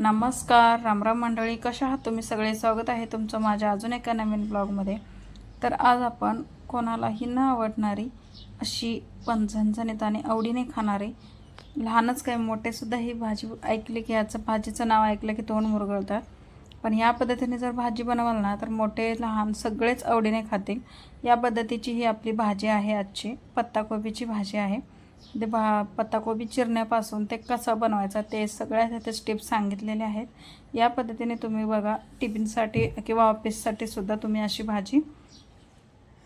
नमस्कार रामराम मंडळी कशा आहात तुम्ही? सगळे स्वागत आहे तुमचं माझ्या अजून एका नवीन ब्लॉगमध्ये. तर आज आपण कोणालाही न आवडणारी अशी पण झणझणीत आणि आवडीने खाणारी लहानच काय मोठेसुद्धा ही भाजी ऐकली की याचं भाजीचं नाव ऐकलं की तोंड मुरगळतात पण या पद्धतीने जर भाजी बनवाल ना तर मोठे लहान सगळेच आवडीने खातील. या पद्धतीची ही आपली भाजी आहे आजची पत्ताकोबीची भाजी आहे. ते भा पत्ताकोबी चिरण्यापासून ते कसं बनवायचा ते सगळ्या त्याचे टिप्स सांगितलेले आहेत. या पद्धतीने तुम्ही बघा टिफिनसाठी किंवा ऑफिससाठी सुद्धा तुम्ही अशी भाजी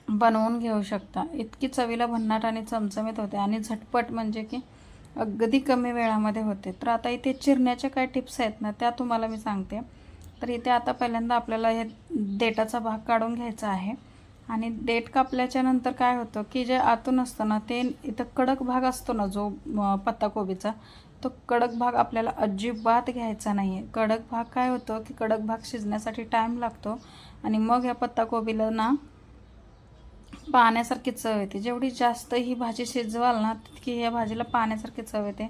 बनवून घेऊ शकता. इतकी चवीला भन्नाट आणि चमचमीत होते आणि झटपट म्हणजे की अगदी कमी वेळामध्ये होते. तर आता इथे चिरण्याच्या काय टिप्स आहेत ना त्या तुम्हाला मी सांगते. तर इथे आता पहिल्यांदा आपल्याला हे देटाचा भाग काढून घ्यायचा आहे. आणि देठ कापल्याच्या नंतर काय होतं की जे आतून असतं ना ते इथं कडक भाग असतो ना जो पत्ताकोबीचा तो कडक भाग आपल्याला अजिबात घ्यायचा नाही आहे कडक भाग काय होतं की कडक भाग शिजण्यासाठी टाईम लागतो आणि मग या पत्ताकोबीला ना पाण्यासारखी चव येते. जेवढी जास्त ही भाजी शिजवाल ना तितकी ह्या भाजीला पाण्यासारखी चव येते.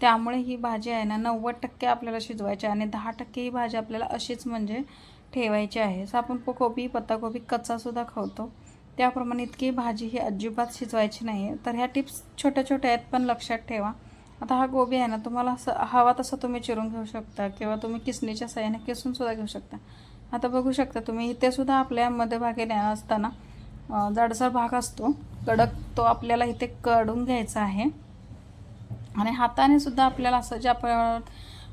त्यामुळे ही भाजी आहे ना नव्वद टक्के आपल्याला शिजवायची आणि दहा टक्के ही भाजी आपल्याला अशीच म्हणजे ठेवायची आहे. जसं आपण कोबी पत्ताकोबी कच्चासुद्धा खावतो त्याप्रमाणे इतकी भाजी ही अजिबात शिजवायची नाही आहे तर ह्या टिप्स छोट्या छोट्या आहेत पण लक्षात ठेवा. आता हा गोबी आहे ना तुम्हाला असं हवा तसं तुम्ही चिरून घेऊ शकता किंवा तुम्ही किसणीच्या साह्याने किसूनसुद्धा घेऊ शकता. आता बघू शकता तुम्ही इथेसुद्धा आपल्या मध्यभागी असताना जाडसर भाग असतो. कडक तो आपल्याला इथे कडून घ्यायचा आहे. आणि हाताने सुद्धा आपल्याला असं ज्या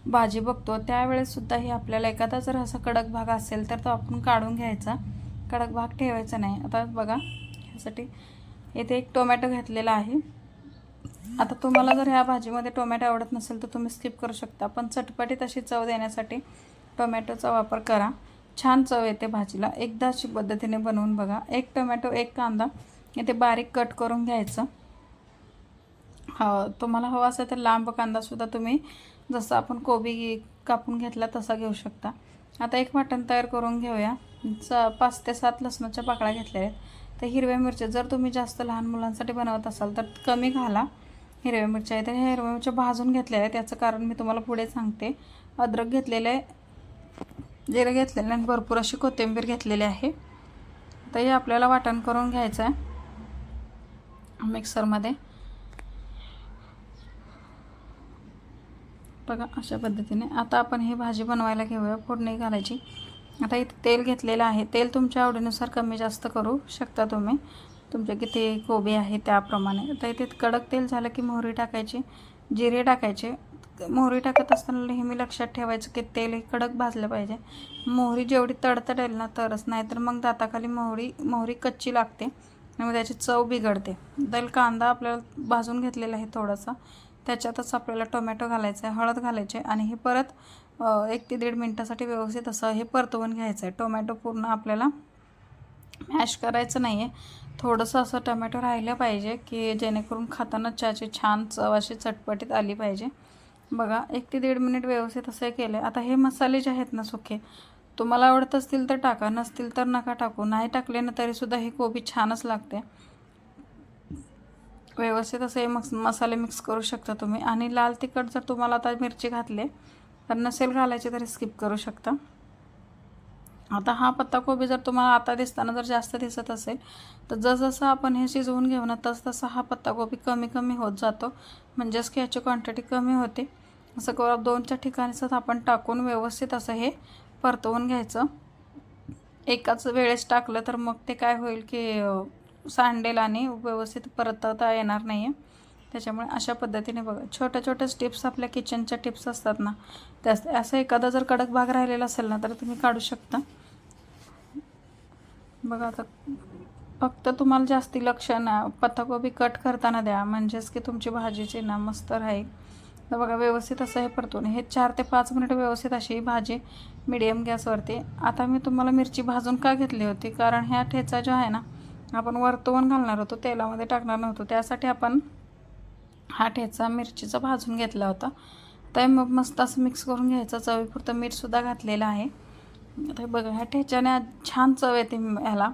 भाजी बघतो त्यावेळेससुद्धा हे ही आपल्याला एखादा जर असा कडक भाग असेल तर तो आपण काढून घ्यायचा. कडक भाग ठेवायचा नाही. आता बघा ह्यासाठी येथे एक टोमॅटो घातलेला आहे. आता तुम्हाला जर ह्या भाजीमध्ये टोमॅटो आवडत नसेल तर तुम्ही स्किप करू शकता पण चटपटीत अशी चव देण्यासाठी टोमॅटोचा वापर करा. छान चव येते भाजीला. एकदा अशी पद्धतीने बनवून बघा. एक टोमॅटो एक कांदा इथे बारीक कट करून घ्यायचं. तुम्हाला हवा असेल तर लांब कांदासुद्धा तुम्ही जसं आपण कोबी कापून घेतला तसा घेऊ शकता. आता एक वाटण तयार करून घेऊया. च पाच ते सात लसणाच्या पाकळ्या घेतल्या आहेत. तर हिरव्या मिरच्या जर तुम्ही जास्त लहान मुलांसाठी बनवत असाल तर कमी घाला हिरव्या मिरच्या. आहे तर ह्या हिरव्या मिरच्या भाजून घेतल्या आहेत. त्याचं कारण मी तुम्हाला पुढे सांगते. अद्रक घेतलेलं आहे जिरं घेतलेलं आहे आणि भरपूर अशी कोथिंबीर घेतलेली आहे. तर हे आपल्याला वाटण करून घ्यायचं आहे मिक्सरमध्ये. बघा अशा पद्धतीने. आता आपण हे भाजी बनवायला घेऊया फोडणी घालायची. आता इथे तेल घेतलेलं आहे. तेल तुमच्या आवडीनुसार कमी जास्त करू शकता तुम्ही. तुमच्या किती कोबी आहे त्याप्रमाणे. आता इथे कडक तेल झालं की मोहरी टाकायची जिरे टाकायचे. मोहरी टाकत असताना नेहमी लक्षात ठेवायचं की तेल हे कडक भाजलं पाहिजे. मोहरी जेवढी तडतडेल ना तरच नाहीतर मग दाताखाली मोहरी मोहरी कच्ची लागते आणि मग त्याची चव बिघडते. दल कांदा आपल्याला भाजून घेतलेला आहे थोडासा. त्याच्यातच आपल्याला टोमॅटो घालायचं आहे हळद घालायचे आणि हे परत एक ते दीड मिनटासाठी व्यवस्थित असं हे परतवून घ्यायचं आहे. टोमॅटो पूर्ण आपल्याला मॅश करायचं नाही आहे थोडंसं असं टोमॅटो राहिलं पाहिजे की जेणेकरून खाताना चहाची छान चव अशी चटपटीत आली पाहिजे. बघा एक ते दीड मिनिट व्यवस्थित असं केलं. आहे आता हे मसाले जे आहेत ना सुके तुम्हाला आवडत असतील तर टाका नसतील तर नका टाकू. नाही टाकले ना तरीसुद्धा ही कोबी छानच लागते. व्यवस्थित असे मस मसाले मिक्स करू शकता तुम्ही. आणि लाल तिखट जर तुम्हाला आता मिरची घातले तर नसेल घालायची तरी स्किप करू शकता. आता हा पत्ताकोबी जर तुम्हाला आता दिसताना जर जास्त दिसत असेल तर जसजसं आपण हे शिजवून घेऊ ना तसतसा हा पत्ताकोबी कमी कमी होत जातो. म्हणजेच की याची क्वांटिटी कमी होते. असं करू दोनच्या ठिकाणीच आपण टाकून व्यवस्थित असं हे परतवून घ्यायचं. एकाच वेळेस टाकलं तर मग ते काय होईल की सांडेल आणि व्यवस्थित परतता येणार नाही आहे त्याच्यामुळे अशा पद्धतीने बघा. छोट्या छोट्या टिप्स आपल्या किचनच्या टिप्स असतात ना त्या असं एखादा जर कडक भाग राहिलेला असेल ना तर तुम्ही काढू शकता. बघा आता फक्त तुम्हाला जास्ती लक्ष ना पत्ताकोबी कट करताना द्या. म्हणजेच की तुमची भाजीची ना मस्त राहील. तर बघा व्यवस्थित असं हे परतून हे चार ते पाच मिनिटं व्यवस्थित अशी ही भाजी मिडियम गॅसवरती. आता मी तुम्हाला मिरची भाजून का घेतली होती? कारण ह्या ठेचा जो आहे ना आपण वरतवून घालणार होतो तेलामध्ये टाकणार नव्हतो. त्यासाठी आपण हा ठेचा मिरचीचा भाजून घेतला होता. तर मग मस्त असं मिक्स करून घ्यायचं. चवीपुरतं मीठसुद्धा घातलेलं आहे. आता बघा ह्या ठेच्याने आज छान चव येते ह्याला.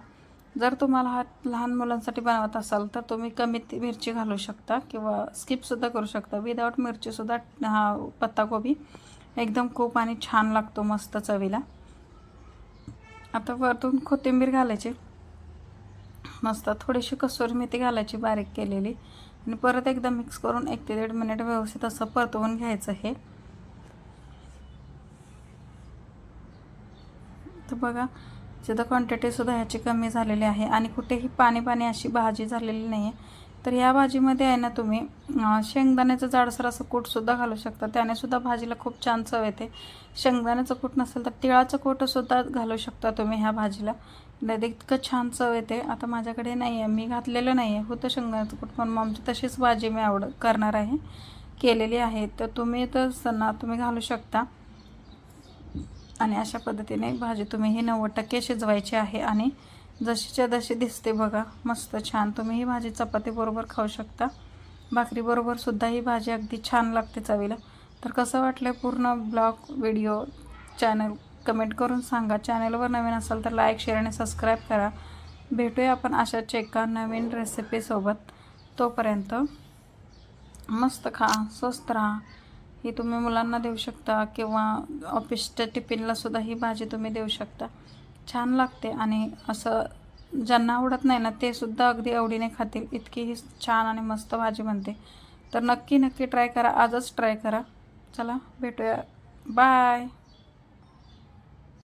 जर तुम्हाला हा लहान मुलांसाठी बनवत असाल तर तुम्ही कमी ती मिरची घालू शकता किंवा स्किपसुद्धा करू शकता. विदाऊट मिरचीसुद्धा हा पत्ताकोबी एकदम खूप आणि छान लागतो मस्त चवीला. आता वरतून कोथिंबीर घालायची. मस्त थोडीशी कसुरी मेथी घालायची बारीक केलेली. आणि परत एकदा मिक्स करून एक ते दीड मिनिट व्यवस्थित असं परतवून घ्यायचं हे. तर बघा सुद्धा क्वांटिटीसुद्धा ह्याची कमी झालेली आहे आणि कुठेही पाणी पाणी अशी भाजी झालेली नाही आहे तर या भाजीमध्ये आहे ना तुम्ही शेंगदाण्याचं जाडसर असं कूटसुद्धा घालू शकता. त्यानेसुद्धा भाजीला खूप छान चव येते. शेंगदाण्याचं कूट नसेल तर तिळाचं कूटसुद्धा घालू शकता तुम्ही ह्या भाजीला. नाही इतकं छान चव येते. आता माझ्याकडे नाही आहे मी घातलेलं नाही आहे होतं शेंगदाण्याचं कूट पण आमची तशीच भाजी मी आवड करणार आहे. केलेली आहे. तर तुम्ही तर सणा तुम्ही घालू शकता. आणि अशा पद्धतीने भाजी तुम्ही ही नव्वद टक्के शिजवायची आहे. आणि जशीच्या जशी दिसते बघा. मस्त छान. तुम्ही ही भाजी चपातीबरोबर खाऊ शकता. भाकरीबरोबर सुद्धा ही भाजी अगदी छान लागते चवीला. तर कसं वाटलं पूर्ण ब्लॉग व्हिडिओ चॅनल? कमेंट करून सांगा. चॅनलवर नवीन असाल तर लाईक शेअर आणि सबस्क्राईब करा. भेटूया आपण अशाच एका नवीन रेसिपीसोबत तोपर्यंत मस्त खा स्वस्त राहा. ही तुम्ही मुलांना देऊ शकता किंवा ऑफिसच्या टिफिनलासुद्धा ही भाजी तुम्ही देऊ शकता. छान लागते आणि असं ज्यांना आवडत नाही ना ते सुद्धा अगदी आवडीने खातील. इतकी ही छान आणि मस्त भाजी बनते. तर नक्की नक्की ट्राय करा. आजच ट्राय करा. चला भेटूया. बाय